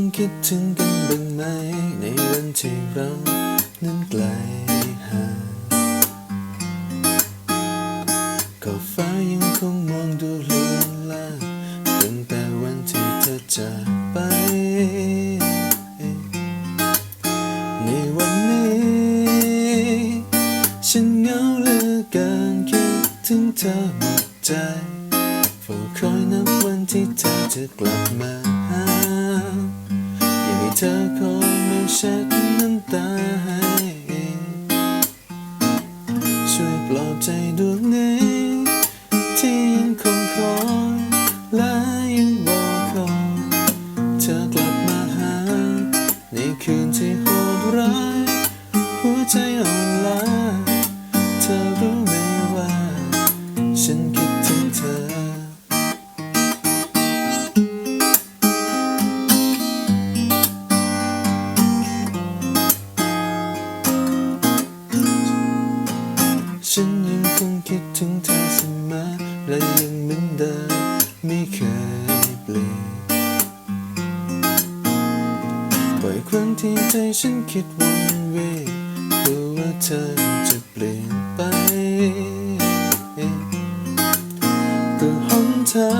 งคิดถึงกันบ้างไหม ในวันที่เรานั้นไกลห่างก็ฟ้ายังคงมองดูเลือนลางตั้งแต่วันที่เธอจากไป ในวันนี้ ฉันเหงาเหลือเกินคิดถึงเธอหมดใจเฝ้าคอยนับวันที่เธอจะกลับมาหาอยากให้ เธอคอยมาเช็ดน้ำตาให้ช่วยปลอบใจดวงนี้ที่ยังคงคอยและยังบอกคอยเธอกลับมาหา ในคืนที่โหดร้าย หัวใจอ่อนล้า คงคิดถึงเธอเสมอและยังเหมือนเดิมไม่เคยเปลี่ยนบ่อยครั้งที่ใจฉันคิดวนเวียนกลัวว่าเธอจะเปลี่ยนไปก็หนทา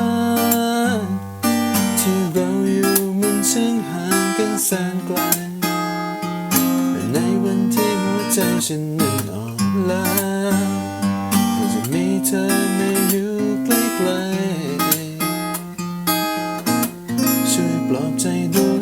งที่เราอยู่มันช่างห่างกันแสนไกลในวันที่หัวใจฉันนั้นอ่อนล้า ปลอบใจด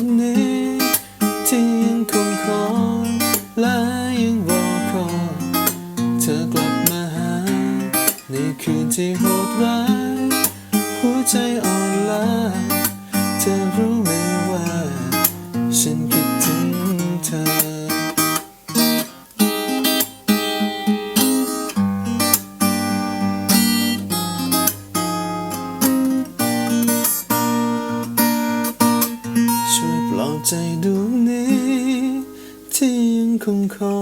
ใจดวงนี้ ที่ยังคงคอ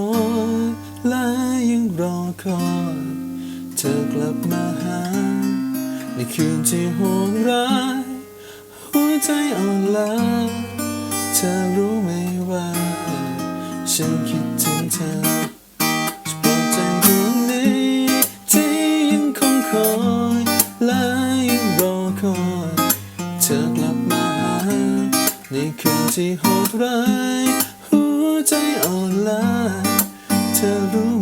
ยและยังรอคอยเธอกลับมาหา ในคืนที่โหดร้ายหัวใจอ่อนล้าเธอรู้ไหมว่า ฉันคิดถึงเธอ คืนที่โหดร้าย หัวใจอ่อนล้าเธอรู้